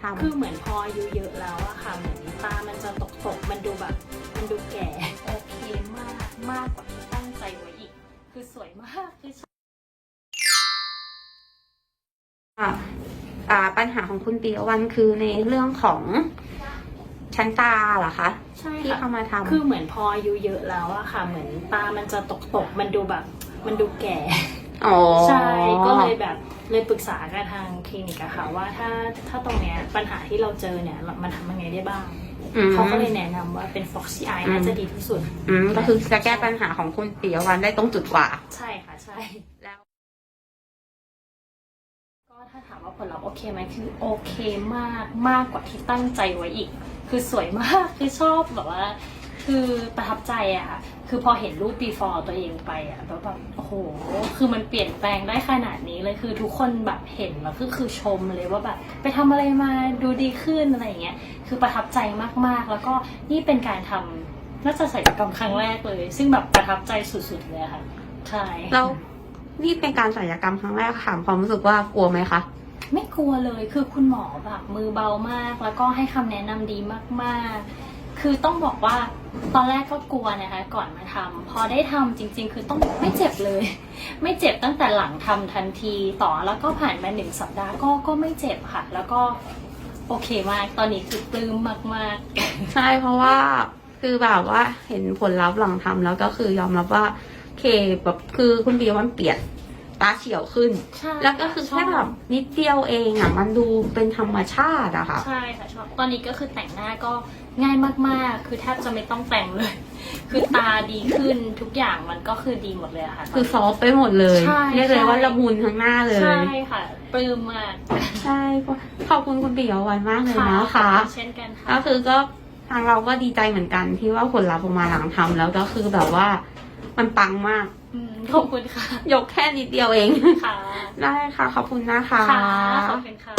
ทำคือเหมือนพออายุเยอะแล้วอะค่ะ เหมือนตามันจะตกตกๆมันดูแบบ มันดูแก่ โอเคมากมากกว่าที่ตั้งใจไว้อีก คือสวยมากคืออ่าอ่าปัญหาของคุณปียวันคือในเรื่องของชั้นตาเหรอคะใช่ที่ค่ะเข้ามาทำคือเหมือนพออายุเยอะแล้วอะค่ะ เหมือนตามันจะตกตกๆมันดูแบบ มันดูแก่ อ๋อใช่ก็เลยแบบเลยปรึกษากับทางคลินิกอะค่ะ ว่าถ้าถ้าตรงเนี้ยปัญหาที่เราเจอเนี่ยเรามันทำยังไงได้บ้าง อืม เขาก็เลยแนะนำว่าเป็น Foxy Eye น่าจะดีที่สุด อืมก็คือจะแก้ปัญหาของคุณปียวันได้ตรงจุดกว่า ใช่ค่ะ ใช่ แล้ว ก็ถ้าถามว่าผลลัพธ์โอเคไหมคือโอเคมากมากกว่าที่ตั้งใจไว้อีก คือสวยมาก คือชอบแบบว่า คือประทับใจอะค่ะคือพอเห็นรูป before ตัวเองไปอะแล้วแบบโอ้โห คือมันเปลี่ยนแปลงได้ขนาดนี้เลยคือทุกคนแบบเห็นแล้วก็คือชมเลยว่าแบบไปทำอะไรมาดูดีขึ้นอะไรอย่างเงี้ยคือประทับใจมากๆ แล้วก็นี่เป็นการทำน่าจะศัลยกรรมครั้งแรกเลย ซึ่งแบบประทับใจสุดๆเลยอะค่ะใช่แล้วนี่เป็นการศัลยกรรมครั้งแรกถามความรู้สึกว่ากลัวไหมคะไม่กลัวเลยคือคุณหมอแบบมือเบามาก แล้วก็ให้คำแนะนำดีมากๆ คือต้องบอกว่า ตอนแรกก็กลัวนะคะก่อนมาทำพอได้ทำจริง ๆ คือต้องไม่เจ็บเลย ไม่เจ็บตั้งแต่หลังทำทันทีต่อแล้วก็ผ่านมาหนึ่งสัปดาห์ก็ก็ไม่เจ็บค่ะ แล้วก็โอเคมาก ตอนนี้คือปลื้มมากๆ ใช่เพราะว่าคือแบบว่าเห็นผลลัพธ์หลังทำแล้วก็คือยอมรับว่าเคแบบคือคุณปียวันเปลี่ยน ตาเฉียวขึ้น ใช่แล้วก็คือแค่แบบนิดเดียวเองอะ มันดูเป็นธรรมชาติอะค่ะ ใช่ค่ะชอบตอนนี้ก็คือแต่งหน้าก็ง่ายมากๆ คือแทบจะไม่ต้องแต่งเลย คือตาดีขึ้นทุกอย่างมันก็คือดีหมดเลยอะค่ะ คือซอฟต์ไปหมดเลยใช่เรียกเลยใช่ว่าละมุนทั้งหน้าเลย ใช่ค่ะปลื้มมากใช่ก็ขอบคุณคุณปิยวันมากเลยนะคะ เช่นกันค่ะ ก็คือก็ทางเราก็ดีใจเหมือนกันที่ว่าผลลัพธ์ออกมาหลังทำแล้วก็คือแบบว่า มันปังมาก อืมขอบคุณค่ะยกแค่นิดเดียวเอง ค่ะได้ค่ะ ขอบคุณนะคะ ค่ะขอบคุณค่ะ